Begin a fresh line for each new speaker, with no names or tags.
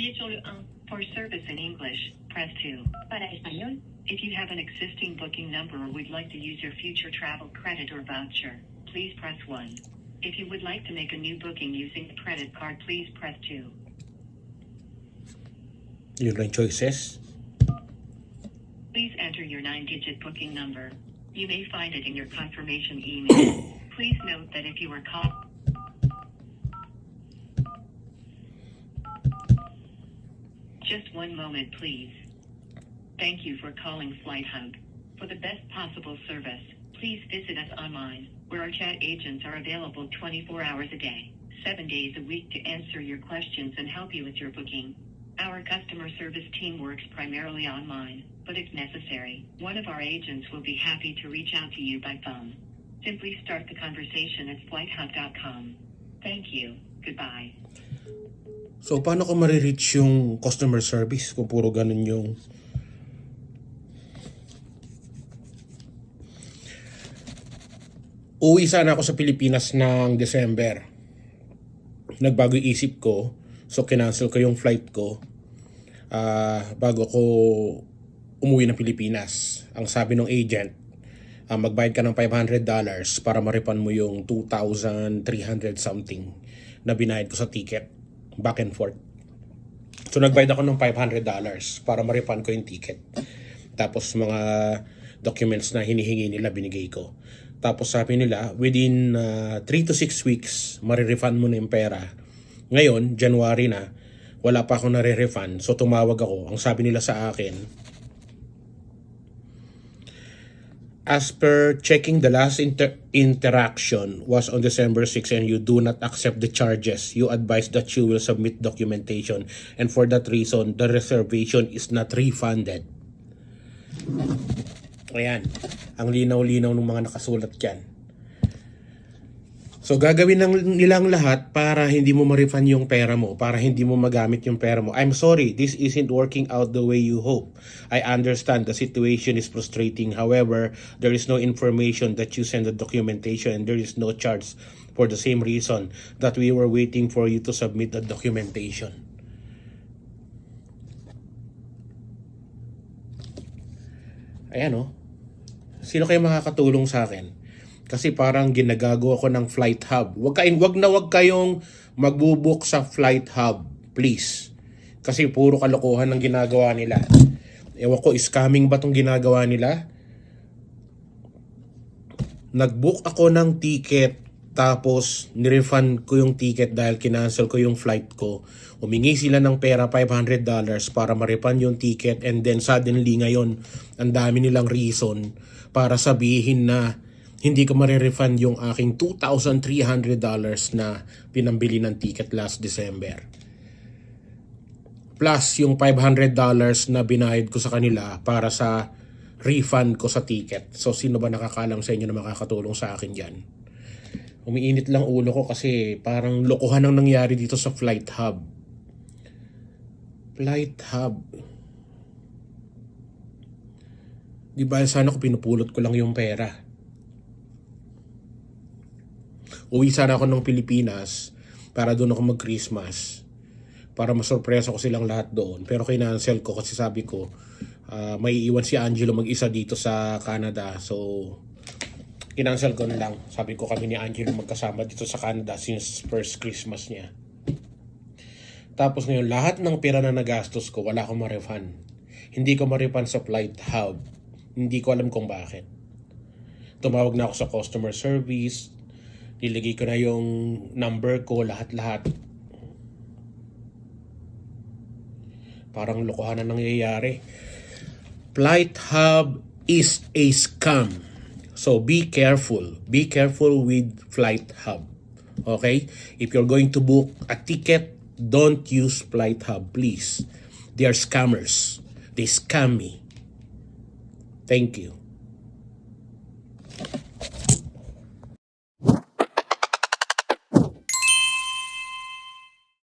Appuie sur le 1. For service in English, press 2.
Para español,
If you have an existing booking number or would like to use your future travel credit or voucher, please press 1. If you would like to make a new booking using a credit card, please press 2.
Your lang choices.
Please enter your 9-digit booking number. You may find it in your confirmation email. Please note that if you are called Just one moment, please. Thank you for calling Flight Hub. For the best possible service, please visit us online, where our chat agents are available 24 hours a day, 7 days a week to answer your questions and help you with your booking. Our customer service team works primarily online, but if necessary, one of our agents will be happy to reach out to you by phone. Simply start the conversation at flighthub.com. Thank you. Goodbye.
So, paano ko marireach yung customer service kung puro ganun yung... Uwi sana ako sa Pilipinas ng December. Nagbago yung isip ko. So, kinancel ko yung flight ko ah, bago ko umuwi ng Pilipinas. Ang sabi ng agent, ah, magbayad ka ng $500 para ma-refund mo yung 2,300 something na binayad ko sa ticket back and forth. So nagbayad ako ng $500 para ma-refund ko yung ticket. Tapos mga documents na hinihingi nila binigay ko. Tapos sabi nila, within 3 to 6 weeks, marirefund mo na yung pera. Ngayon, January na, wala pa akong nare-refund. So tumawag ako. Ang sabi nila sa akin, as per checking the last inter- interaction was on December 6 and you do not accept the charges, you advise that you will submit documentation and for that reason, the reservation is not refunded. Ayan. Ang linaw-linaw ng mga nakasulat dyan. So gagawin ng nilang lahat para hindi mo ma-refund yung pera mo, para hindi mo magamit yung pera mo. I'm sorry, this isn't working out the way you hope. I understand the situation is frustrating. However, there is no information that you send the documentation and there is no charge for the same reason that we were waiting for you to submit the documentation. Ayan oh. Sino kayo makakatulong sa akin? Kasi parang ginagago ako ng flight hub. Wag kayong wag na wag kayong magbubook sa flight hub, please. Kasi puro kalokohan ng ginagawa nila. Ewan ko, scamming ba tong ginagawa nila? Nag-book ako ng ticket tapos nirefund ko yung ticket dahil kinancel ko yung flight ko. Umingi sila ng pera $500 para ma-refund yung ticket and then suddenly ngayon ang dami nilang reason para sabihin na hindi ko marirefund yung aking $2,300 na pinambili ng ticket last December. Plus yung $500 na binayad ko sa kanila para sa refund ko sa ticket. So sino ba nakakalam sa inyo na makakatulong sa akin dyan? Umiinit lang ulo ko kasi parang lokohan ang nangyari dito sa Flight Hub. Flight Hub. Di ba sana ko pinupulot ko lang yung pera. Uwi sana ako ng Pilipinas para doon ako mag-Christmas. Para masurpresa ko silang lahat doon. Pero kinancel ko kasi sabi ko, ah, may iwan si Angelo mag-isa dito sa Canada. So, kinancel ko na lang. Sabi ko kami ni Angelo magkasama dito sa Canada since first Christmas niya. Tapos ngayon, lahat ng pera na nagastos ko, wala akong ma-refund. Hindi ko ma-refund sa flight hub. Hindi ko alam kung bakit. Tumawag na ako sa customer service. Nilagay ko na yung number ko, lahat-lahat. Parang lokohan na nangyayari. Flight hub is a scam. So be careful. Be careful with Flight Hub. Okay? If you're going to book a ticket, don't use Flight Hub, please. They are scammers. They scam me. Thank you.